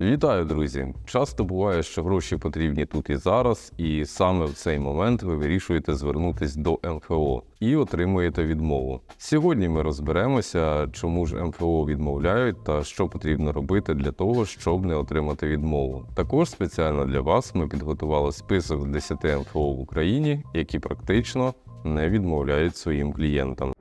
Вітаю, друзі! Часто буває, що гроші потрібні тут і зараз, і саме в цей момент ви вирішуєте звернутись до МФО і отримуєте відмову. Сьогодні ми розберемося, чому ж МФО відмовляють та що потрібно робити для того, щоб не отримати відмову. Також спеціально для вас ми підготували список з 10 МФО в Україні, які практично не відмовляють своїм клієнтам.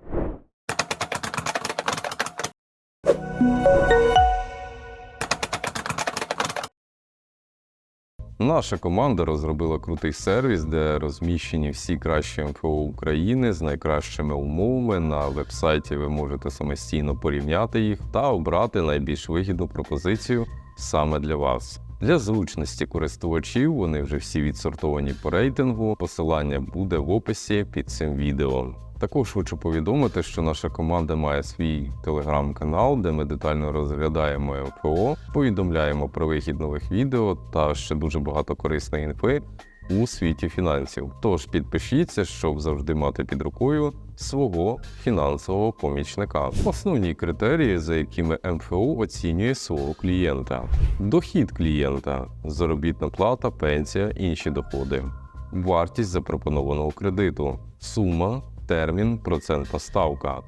Наша команда розробила крутий сервіс, де розміщені всі кращі МФО України з найкращими умовами. На вебсайті ви можете самостійно порівняти їх та обрати найбільш вигідну пропозицію саме для вас. Для зручності користувачів вони вже всі відсортовані по рейтингу. Посилання буде в описі під цим відео. Також хочу повідомити, що наша команда має свій телеграм-канал, де ми детально розглядаємо МФО, повідомляємо про вихід нових відео та ще дуже багато корисної інфи у світі фінансів. Тож підпишіться, щоб завжди мати під рукою свого фінансового помічника. Основні критерії, за якими МФО оцінює свого клієнта: дохід клієнта, заробітна плата, пенсія, інші доходи, вартість запропонованого кредиту, сума термін, процентна ставка,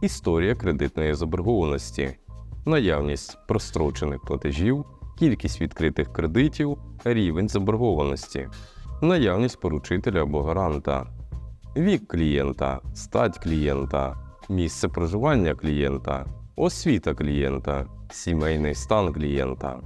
історія кредитної заборгованості, наявність прострочених платежів, кількість відкритих кредитів, рівень заборгованості, наявність поручителя або гаранта, вік клієнта, стать клієнта, місце проживання клієнта, освіта клієнта, сімейний стан клієнта.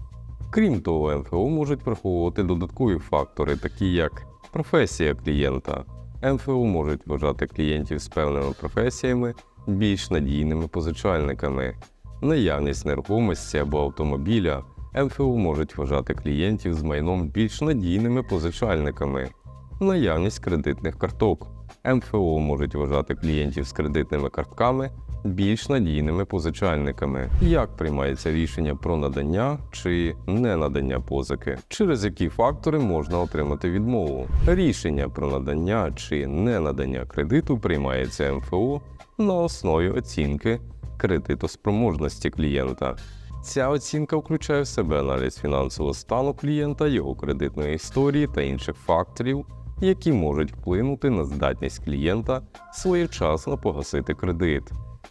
Крім того, МФО можуть враховувати додаткові фактори, такі як професія клієнта. МФО можуть вважати клієнтів з певними професіями більш надійними позичальниками, наявність нерухомості або автомобіля. МФО можуть вважати клієнтів з майном більш надійними позичальниками, наявність кредитних карток. МФО можуть вважати клієнтів з кредитними картками більш надійними позичальниками. Як приймається рішення про надання чи не надання позики? Через які фактори можна отримати відмову? Рішення про надання чи не надання кредиту приймається МФО на основі оцінки кредитоспроможності клієнта. Ця оцінка включає в себе аналіз фінансового стану клієнта, його кредитної історії та інших факторів, які можуть вплинути на здатність клієнта своєчасно погасити кредит.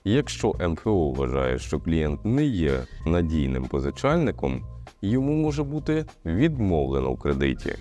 Якщо МФО вважає, що клієнт не є надійним позичальником, йому може бути відмовлено в кредиті.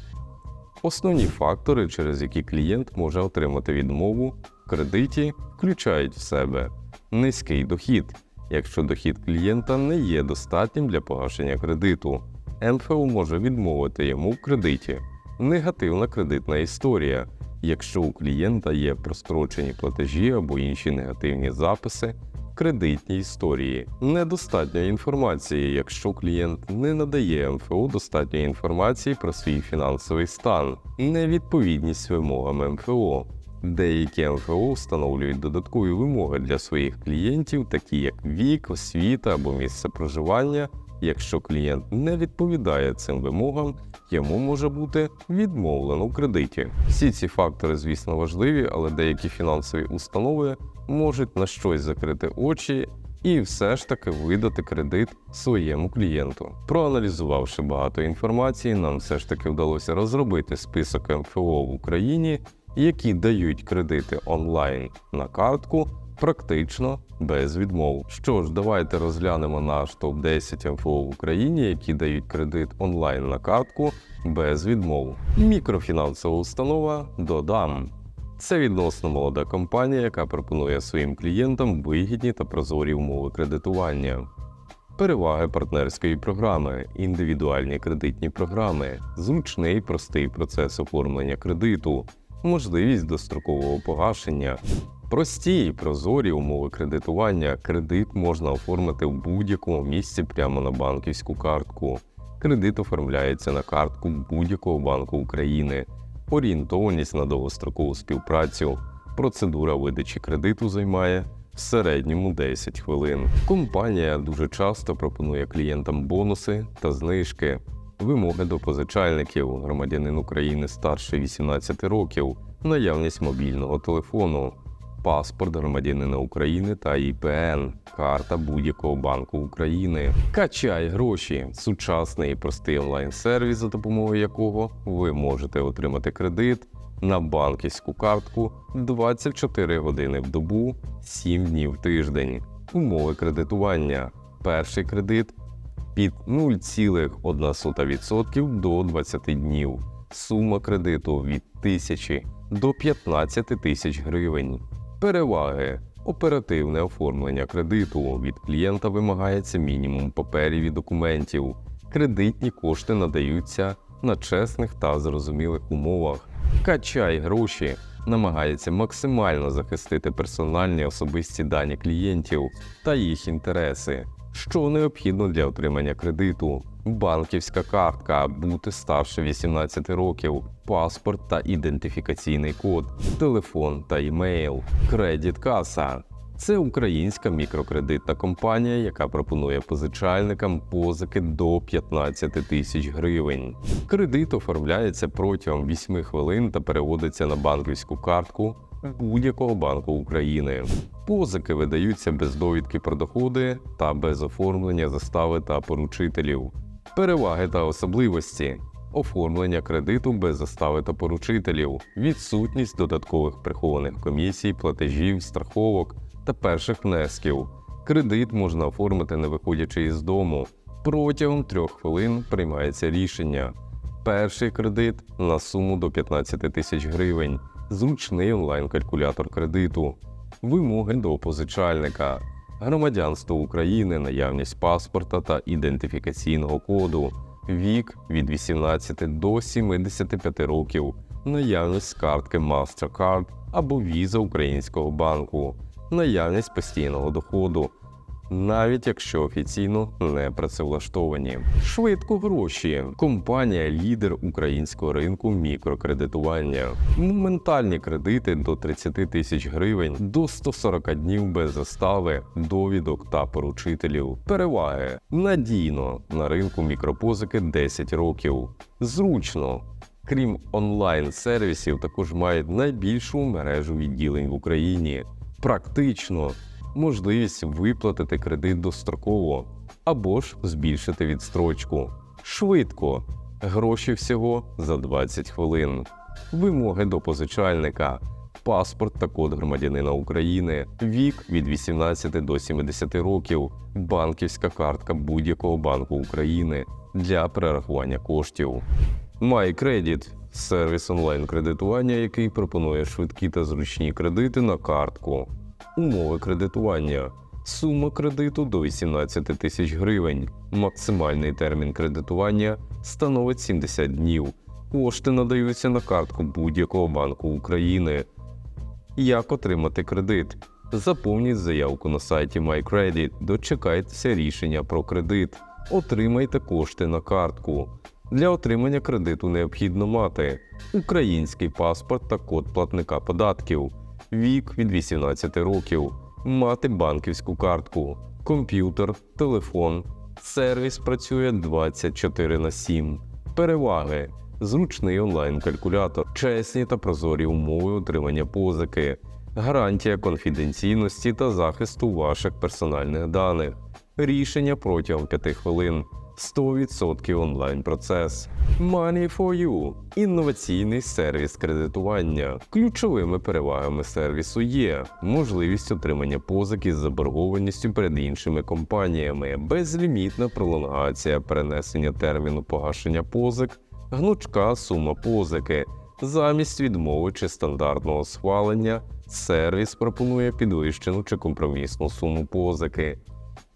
Основні фактори, через які клієнт може отримати відмову в кредиті, включають в себе низький дохід, якщо дохід клієнта не є достатнім для погашення кредиту. МФО може відмовити йому в кредиті, негативна кредитна історія, якщо у клієнта є прострочені платежі або інші негативні записи в кредитній історії, недостатньо інформації, якщо клієнт не надає МФО достатньої інформації про свій фінансовий стан, невідповідність вимогам МФО. Деякі МФО встановлюють додаткові вимоги для своїх клієнтів, такі як вік, освіта або місце проживання. Якщо клієнт не відповідає цим вимогам, йому може бути відмовлено в кредиті. Всі ці фактори, звісно, важливі, але деякі фінансові установи можуть на щось закрити очі і все ж таки видати кредит своєму клієнту. Проаналізувавши багато інформації, нам все ж таки вдалося розробити список МФО в Україні, які дають кредити онлайн на картку практично без відмов. Що ж, давайте розглянемо наш топ-10 МФО в Україні, які дають кредит онлайн на картку без відмов. Мікрофінансова установа Додам. Це відносно молода компанія, яка пропонує своїм клієнтам вигідні та прозорі умови кредитування. Переваги партнерської програми, індивідуальні кредитні програми, зручний простий процес оформлення кредиту, можливість дострокового погашення, прості і прозорі умови кредитування. Кредит можна оформити в будь-якому місці прямо на банківську картку. Кредит оформляється на картку будь-якого банку України, орієнтованість на довгострокову співпрацю. Процедура видачі кредиту займає в середньому 10 хвилин. Компанія дуже часто пропонує клієнтам бонуси та знижки. Вимоги до позичальників, громадянин України старше 18 років, наявність мобільного телефону, паспорт громадянина України та ІПН, карта будь-якого банку України. Качай гроші сучасний і простий онлайн-сервіс, за допомогою якого ви можете отримати кредит на банківську картку 24 години в добу, 7 днів в тиждень. Умови кредитування. Перший кредит під 0,1% до 20 днів. Сума кредиту від 1000 до 15 тисяч гривень. Переваги. Оперативне оформлення кредиту. Від клієнта вимагається мінімум паперів і документів. Кредитні кошти надаються на чесних та зрозумілих умовах. Качай гроші намагається максимально захистити персональні особисті дані клієнтів та їх інтереси. Що необхідно для отримання кредиту? Банківська картка, бути старше 18 років, паспорт та ідентифікаційний код, телефон та імейл, кредит каса. Це українська мікрокредитна компанія, яка пропонує позичальникам позики до 15 тисяч гривень. Кредит оформляється протягом 8 хвилин та переводиться на банківську картку будь-якого банку України. Позики видаються без довідки про доходи та без оформлення застави та поручителів. Переваги та особливості. Оформлення кредиту без застави та поручителів, відсутність додаткових прихованих комісій, платежів, страховок та перших внесків. Кредит можна оформити не виходячи із дому. Протягом трьох хвилин приймається рішення. Перший кредит на суму до 15 тисяч гривень, зручний онлайн-калькулятор кредиту, вимоги до позичальника, громадянство України, наявність паспорта та ідентифікаційного коду, вік від 18 до 75 років, наявність картки MasterCard або віза українського банку, наявність постійного доходу. Навіть якщо офіційно не працевлаштовані, швидко гроші. Компанія лідер українського ринку мікрокредитування, моментальні кредити до 30 тисяч гривень до 140 днів без застави, довідок та поручителів. Переваги надійно на ринку мікропозики 10 років. Зручно. Крім онлайн-сервісів, також мають найбільшу мережу відділень в Україні. Практично можливість виплатити кредит достроково або ж збільшити відстрочку. Швидко. Гроші всього за 20 хвилин. Вимоги до позичальника. Паспорт та код громадянина України, вік від 18 до 70 років, банківська картка будь-якого банку України для перерахування коштів. MyCredit – сервіс онлайн-кредитування, який пропонує швидкі та зручні кредити на картку. Умови кредитування. Сума кредиту до 18 тисяч гривень. Максимальний термін кредитування становить 70 днів. Кошти надаються на картку будь-якого банку України. Як отримати кредит? Заповніть заявку на сайті MyCredit, дочекайтеся рішення про кредит. Отримайте кошти на картку. Для отримання кредиту необхідно мати український паспорт та код платника податків, вік від 18 років, мати банківську картку, комп'ютер, телефон. Сервіс працює 24 на 7. Переваги: зручний онлайн-калькулятор, чесні та прозорі умови отримання позики, гарантія конфіденційності та захисту ваших персональних даних, рішення протягом 5 хвилин. 100% онлайн процес. Money for You – інноваційний сервіс кредитування. Ключовими перевагами сервісу є можливість отримання позик із заборгованістю перед іншими компаніями, безлімітна пролонгація перенесення терміну погашення позик, гнучка сума позики. Замість відмови чи стандартного схвалення сервіс пропонує підвищену чи компромісну суму позики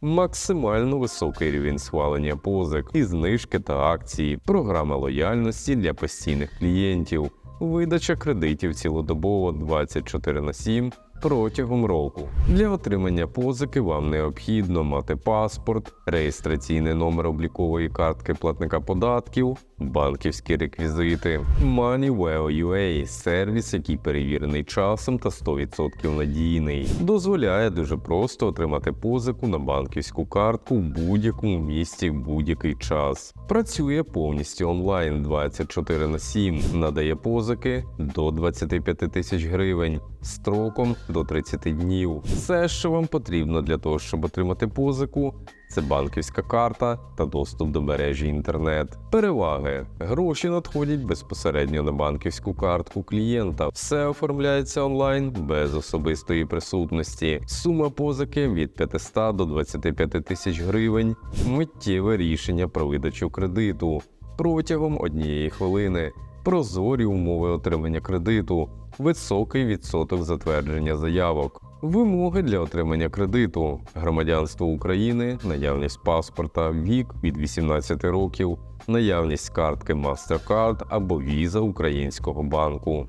максимально високий рівень схвалення позик і знижки та акції, програма лояльності для постійних клієнтів, видача кредитів цілодобово 24 на 7 протягом року. Для отримання позики вам необхідно мати паспорт, реєстраційний номер облікової картки платника податків, банківські реквізити, MoneyWell.ua – сервіс, який перевірений часом та 100% надійний, дозволяє дуже просто отримати позику на банківську картку в будь-якому місці в будь-який час. Працює повністю онлайн 24 на 7, надає позики до 25 тисяч гривень строком до 30 днів. Все, що вам потрібно для того, щоб отримати позику, це банківська карта та доступ до мережі інтернет. Переваги: гроші надходять безпосередньо на банківську картку клієнта. Все оформляється онлайн без особистої присутності. Сума позики від 500 до 25 тисяч гривень. Миттєве рішення про видачу кредиту протягом однієї хвилини. Прозорі умови отримання кредиту, високий відсоток затвердження заявок. Вимоги для отримання кредиту, громадянство України, наявність паспорта, вік від 18 років, наявність картки MasterCard або віза українського банку.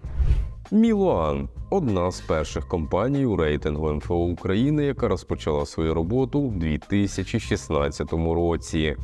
Мілуан одна з перших компаній у рейтингу МФО України, яка розпочала свою роботу у 2016 році.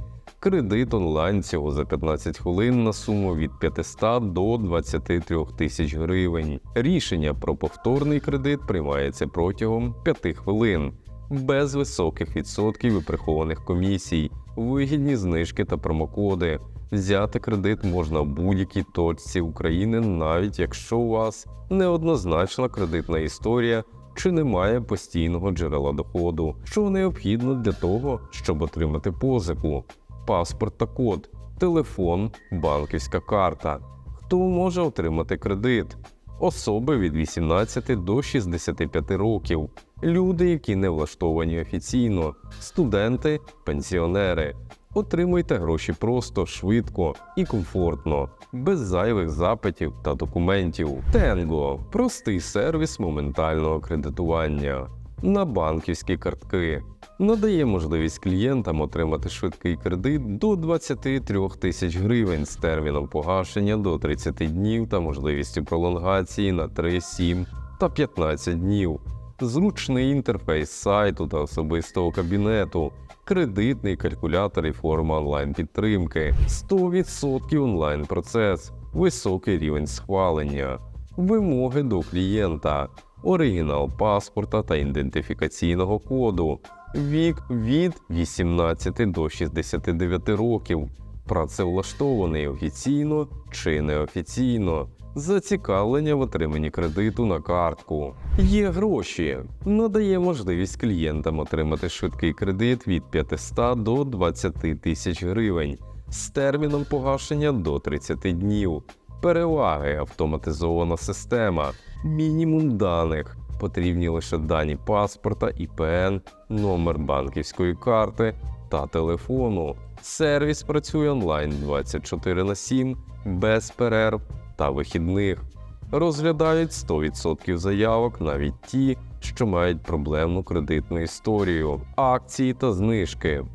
Кредит онлайн всього за 15 хвилин на суму від 500 до 23 тисяч гривень. Рішення про повторний кредит приймається протягом 5 хвилин, без високих відсотків і прихованих комісій, вигідні знижки та промокоди. Взяти кредит можна в будь-якій точці України, навіть якщо у вас неоднозначна кредитна історія чи немає постійного джерела доходу, що необхідно для того, щоб отримати позику паспорт та код, телефон, банківська карта. Хто може отримати кредит? Особи від 18 до 65 років, люди, які не влаштовані офіційно, студенти, пенсіонери. Отримуйте гроші просто, швидко і комфортно, без зайвих запитів та документів. Тенго простий сервіс моментального кредитування на банківські картки. Надає можливість клієнтам отримати швидкий кредит до 23 тисяч гривень з терміном погашення до 30 днів та можливістю пролонгації на 3, 7 та 15 днів. Зручний інтерфейс сайту та особистого кабінету, кредитний калькулятор і форма онлайн-підтримки, 100% онлайн-процес, високий рівень схвалення, вимоги до клієнта, оригінал паспорта та ідентифікаційного коду, вік від 18 до 69 років, працевлаштований офіційно чи неофіційно. Зацікавлення в отриманні кредиту на картку. Є гроші. Надає можливість клієнтам отримати швидкий кредит від 500 до 20 тисяч гривень з терміном погашення до 30 днів. Переваги автоматизована система, мінімум даних. Потрібні лише дані паспорта, ІПН, номер банківської карти та телефону. Сервіс працює онлайн 24 на 7, без перерв та вихідних. Розглядають 100% заявок, навіть ті, що мають проблемну кредитну історію, акції та знижки.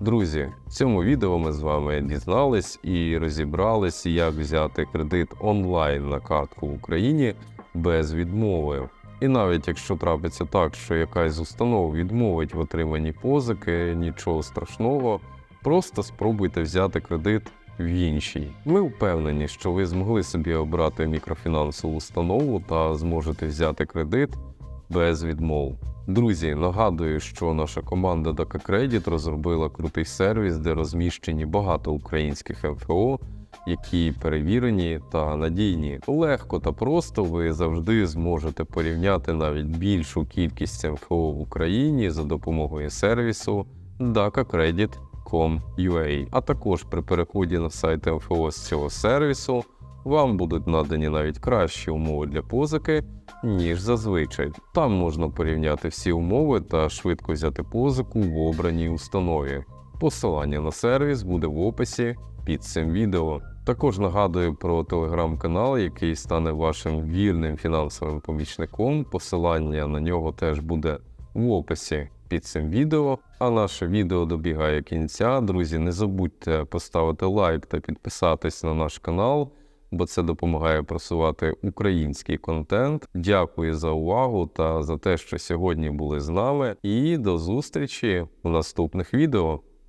Друзі, в цьому відео ми з вами дізнались і розібрались, як взяти кредит онлайн на картку в Україні без відмови. І навіть якщо трапиться так, що якась з установ відмовить в отриманні позики, нічого страшного, просто спробуйте взяти кредит в іншій. Ми впевнені, що ви змогли собі обрати мікрофінансову установу та зможете взяти кредит без відмов. Друзі, нагадую, що наша команда DACA Credit розробила крутий сервіс, де розміщені багато українських МФО, які перевірені та надійні. Легко та просто ви завжди зможете порівняти навіть більшу кількість МФО в Україні за допомогою сервісу DACACredit.com.ua. А також при переході на сайт МФО з цього сервісу вам будуть надані навіть кращі умови для позики, ніж зазвичай. Там можна порівняти всі умови та швидко взяти позику в обраній установі. Посилання на сервіс буде в описі під цим відео. Також нагадую про телеграм-канал, який стане вашим вільним фінансовим помічником. Посилання на нього теж буде в описі під цим відео. А наше відео добігає кінця. Друзі, не забудьте поставити лайк та підписатись на наш канал, бо це допомагає просувати український контент. Дякую за увагу та за те, що сьогодні були з нами. І до зустрічі у наступних відео.